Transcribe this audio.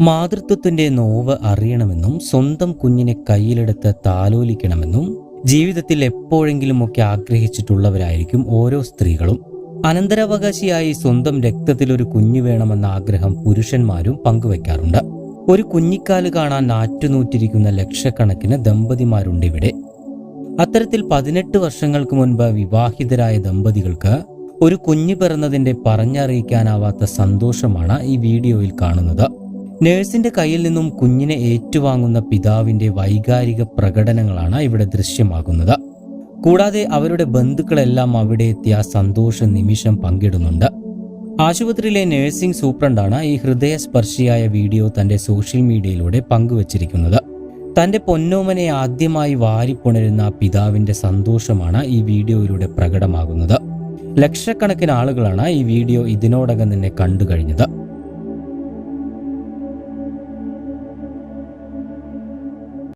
മാതൃത്വത്തിന്റെ now അറിയണമെന്നും സ്വന്തം കുഞ്ഞിനെ കയ്യിലെടുത്ത് താലോലിക്കണമെന്നും ജീവിതത്തിൽ എപ്പോഴെങ്കിലുമൊക്കെ ആഗ്രഹിച്ചിട്ടുള്ളവരായിരിക്കും ഓരോ സ്ത്രീകളും. അനന്തരാവകാശിയായി സ്വന്തം രക്തത്തിൽ ഒരു കുഞ്ഞു വേണമെന്ന ആഗ്രഹം പുരുഷന്മാരും പങ്കുവെക്കാറുണ്ട്. ഒരു കുഞ്ഞിക്കാൽ കാണാൻ നാറ്റുനൂറ്റിരിക്കുന്ന ലക്ഷക്കണക്കിന് ദമ്പതിമാരുണ്ട് ഇവിടെ. അത്തരത്തിൽ പതിനെട്ട് വർഷങ്ങൾക്ക് മുൻപ് വിവാഹിതരായ ദമ്പതികൾക്ക് ഒരു കുഞ്ഞു പിറന്നതിന്റെ പറഞ്ഞറിയിക്കാനാവാത്ത സന്തോഷമാണ് ഈ വീഡിയോയിൽ കാണുന്നത്. നേഴ്സിന്റെ കയ്യിൽ നിന്നും കുഞ്ഞിനെ ഏറ്റുവാങ്ങുന്ന പിതാവിന്റെ വൈകാരിക പ്രകടനങ്ങളാണ് ഇവിടെ ദൃശ്യമാകുന്നത്. കൂടാതെ അവരുടെ ബന്ധുക്കളെല്ലാം അവിടെ എത്തിയ സന്തോഷ നിമിഷം പങ്കിടുന്നുണ്ട്. ആശുപത്രിയിലെ നഴ്സിംഗ് സൂപ്രണ്ടാണ് ഈ ഹൃദയസ്പർശിയായ വീഡിയോ തന്റെ സോഷ്യൽ മീഡിയയിലൂടെ പങ്കുവച്ചിരിക്കുന്നത്. തന്റെ പൊന്നോമനെ ആദ്യമായി വാരിപ്പുണരുന്ന പിതാവിന്റെ സന്തോഷമാണ് ഈ വീഡിയോയിലൂടെ പ്രകടമാകുന്നത്. ലക്ഷക്കണക്കിന് ആളുകളാണ് ഈ വീഡിയോ ഇതിനോടകം തന്നെ കണ്ടു കഴിഞ്ഞത്